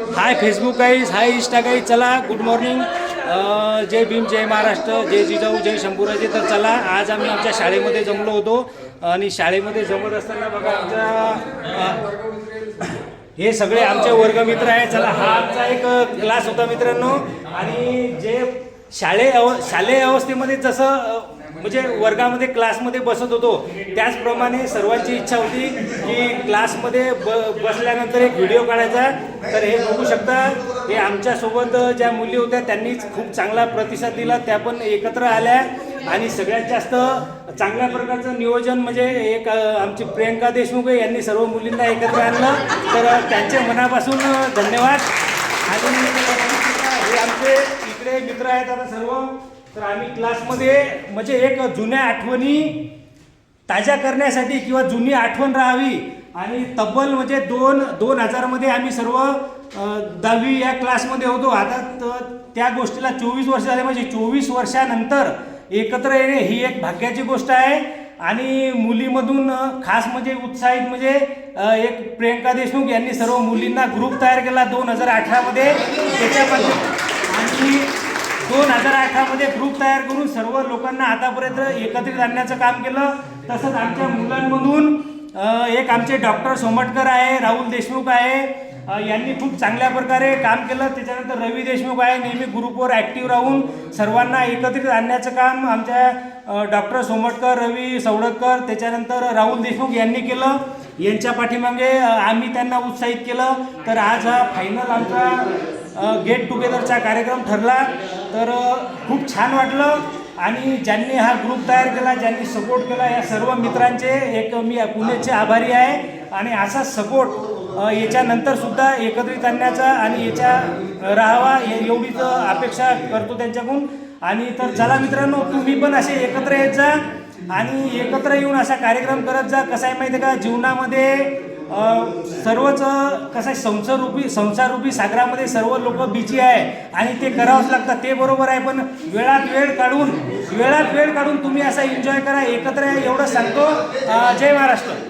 Hi Facebook guys hi Insta guys चला good morning जय भीम जय महाराष्ट्र जय जिजाऊ जय शंभूराजे. तर चला आज आम्ही आमच्या शाळेमध्ये जमलो होतो. आणि शाळेमध्ये जमत असताना बघा आमच्या हे सगळे आमचे वर्गमित्र आहे चला हा आमचा एक क्लास होता मित्रांनो. आणि जे शाळे अव शालेय अवस्थेमध्ये जसं म्हणजे वर्गामध्ये क्लासमध्ये बसत होतो. त्याचप्रमाणे सर्वांची इच्छा होती की क्लासमध्ये ब बसल्यानंतर एक व्हिडिओ काढायचा. तर हे बघू शकता हे आमच्यासोबत ज्या मुली होत्या त्यांनीच खूप चांगला प्रतिसाद दिला. त्या पण एकत्र आल्या आणि सगळ्यात जास्त चांगल्या प्रकारचं नियोजन म्हणजे एक आमची प्रियंका देशमुख यांनी सर्व मुलींना एकत्र आणलं. तर त्यांच्या त्यांचे मनापासून धन्यवाद. आणि हे आमचे इकडे मित्र आहेत आता सर्व. तर आम्ही क्लासमध्ये म्हणजे एक जुन्या आठवणी ताज्या करण्यासाठी किंवा जुनी आठवण राहावी आणि तब्बल म्हणजे दोन दोन हजारमध्ये आम्ही सर्व दहावी या क्लासमध्ये होतो. आता त्या गोष्टीला चोवीस वर्ष झाले. म्हणजे चोवीस वर्षानंतर एकत्र येणे ही एक भाग्याची गोष्ट आहे. आणि मुलीमधून खास म्हणजे उत्साहित म्हणजे एक प्रियंका देशमुख यांनी सर्व मुलींना ग्रुप तयार केला दोन हजार अठरामध्ये. त्याच्यामध्ये आणि दोन हजार अठरामध्ये ग्रुप तयार करून सर्व लोकांना आतापर्यंत एकत्रित आणण्याचं काम केलं. तसंच आमच्या मुलांमधून एक आमचे डॉक्टर सोमटकर आहे राहुल देशमुख आहे. यांनी खूप चांगल्या प्रकारे काम केलं. त्याच्यानंतर रवी देशमुख आहे नेहमी ग्रुपवर ॲक्टिव्ह राहून सर्वांना एकत्रित आणण्याचं काम आमच्या डॉक्टर सोमटकर रवी सवडकर त्याच्यानंतर राहुल देशमुख यांनी केलं. यांच्या पाठीमागे आम्ही त्यांना उत्साहित केलं. तर आज हा फायनल आमचा गेट टुगेदरचा कार्यक्रम ठरला. तर खूप छान वाटलं. आणि ज्यांनी हा ग्रुप तयार केला ज्यांनी सपोर्ट केला या सर्व मित्रांचे एक मी पुण्याचे आभारी आहे. आणि असा सपोर्ट याच्यानंतर सुद्धा एकत्रित आणण्याचा आणि याच्या राहावा एवढीच अपेक्षा करतो त्यांच्याकडून. आणि तर चला मित्रांनो तुम्ही पण असे एकत्र येत जा. आणि एकत्र येऊन असा कार्यक्रम करत जा. कसं आहे माहिती आहे का? जीवनामध्ये सर्वच कसं आहे संसारूपी संसारूपी सागरामध्ये सर्व लोक बिची आहे आणि ते करावंच लागतं. ते बरोबर आहे पण वेळात वेळ काढून वेळात वेळ काढून तुम्ही असा एन्जॉय करा एकत्र एवढं सांगतो. जय महाराष्ट्र.